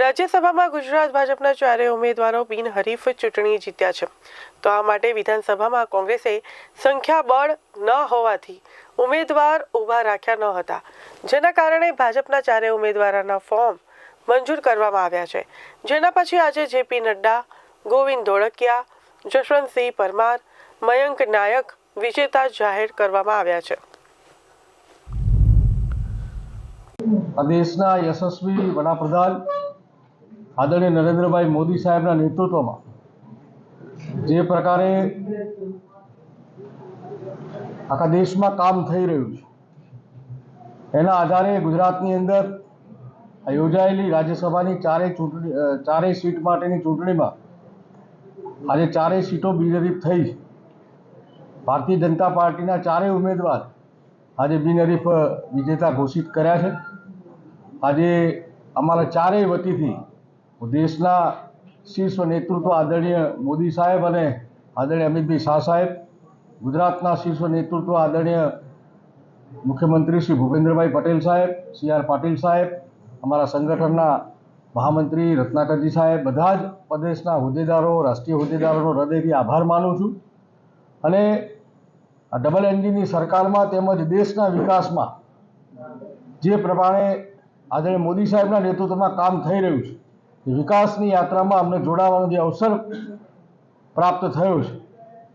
રાજ્યસભામાં ગુજરાત ભાજપના ચારેય ઉમેદવારો બિનહરીફ ચૂંટણી જીત્યા છે. તો આ માટે વિધાનસભામાં કોંગ્રેસે સંખ્યાબળ ન હોવાથી ઉમેદવાર ઊભા રાખ્યા ન હતા. જેના કારણે ભાજપના ચારેય ઉમેદવારોના ફોર્મ મંજૂર કરવામાં આવ્યા છે. જેના પછી આજે જેપી નડ્ડા, ગોવિંદ ધોળકિયા, જશવંતસિંહ પરમાર, મયંક નાયક વિજેતા જાહેર કરવામાં આવ્યા છે. દેશના યશસ્વી વડાપ્રધાન આદરણીય નરેન્દ્રભાઈ મોદી સાહેબના નેતૃત્વમાં જે પ્રકારે આખા દેશમાં કામ થઈ રહ્યું છે, એના આધારે ગુજરાતની અંદર યોજાયેલી રાજ્યસભાની ચારેય ચૂંટણી ચારેય સીટ માટેની ચૂંટણીમાં આજે ચારેય સીટો બિનહરીફ થઈ ભારતીય જનતા પાર્ટીના ચારેય ઉમેદવાર આજે બિનહરીફ વિજેતા ઘોષિત કર્યા છે. આજે અમારા ચારેય વતીથી દેશના શીર્ષ નેતૃત્વ આદરણીય મોદી સાહેબ અને આદરણીય અમિતભાઈ શાહ સાહેબ, ગુજરાતના શીર્ષ નેતૃત્વ આદરણીય મુખ્યમંત્રી શ્રી ભૂપેન્દ્રભાઈ પટેલ સાહેબ, સી આર પાટીલ સાહેબ, અમારા સંગઠનના મહામંત્રી રત્નાકરજી સાહેબ, બધા જ પ્રદેશના હોદ્દેદારો, રાષ્ટ્રીય હોદ્દેદારોનો હૃદયથી આભાર માનું છું. અને આ ડબલ એન્જિનની સરકારમાં તેમજ દેશના વિકાસમાં જે પ્રમાણે આદરણીય મોદી સાહેબના નેતૃત્વમાં કામ થઈ રહ્યું છે વિકાસની યાત્રામાં અમને જોડાવાનો જે અવસર પ્રાપ્ત થયો છે.